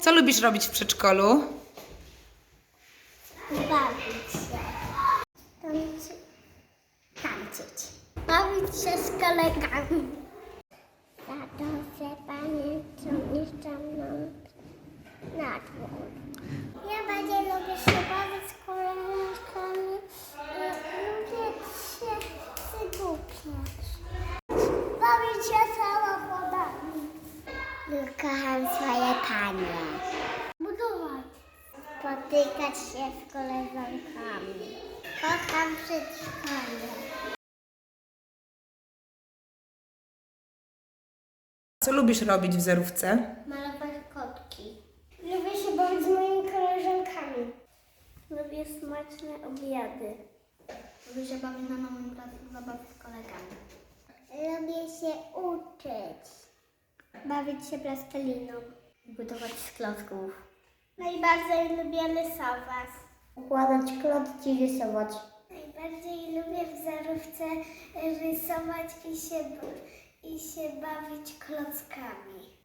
Co lubisz robić w przedszkolu? Bawić się. Tańczyć. Tańczyć. Bawić się z kolegami. Tato pamiętam jeszcze mną na dwór. Ja bardzo lubię się bawić z koleżankami. Lubię się wygłupiać. Bawić się samochodami. Kocham swoje panie. Budować. Spotykać się z koleżankami. Kocham przedszkole. Co lubisz robić w zerówce? Malować kotki. Lubię się bawić z moimi koleżankami. Lubię smaczne obiady. Lubię się bawić na nowym placu zabaw z kolegami. Lubię się uczyć. Bawić się plasteliną. Budować z klocków. Najbardziej lubię rysować. Układać klocki i rysować. Najbardziej lubię w zarówce rysować i się, i się bawić klockami.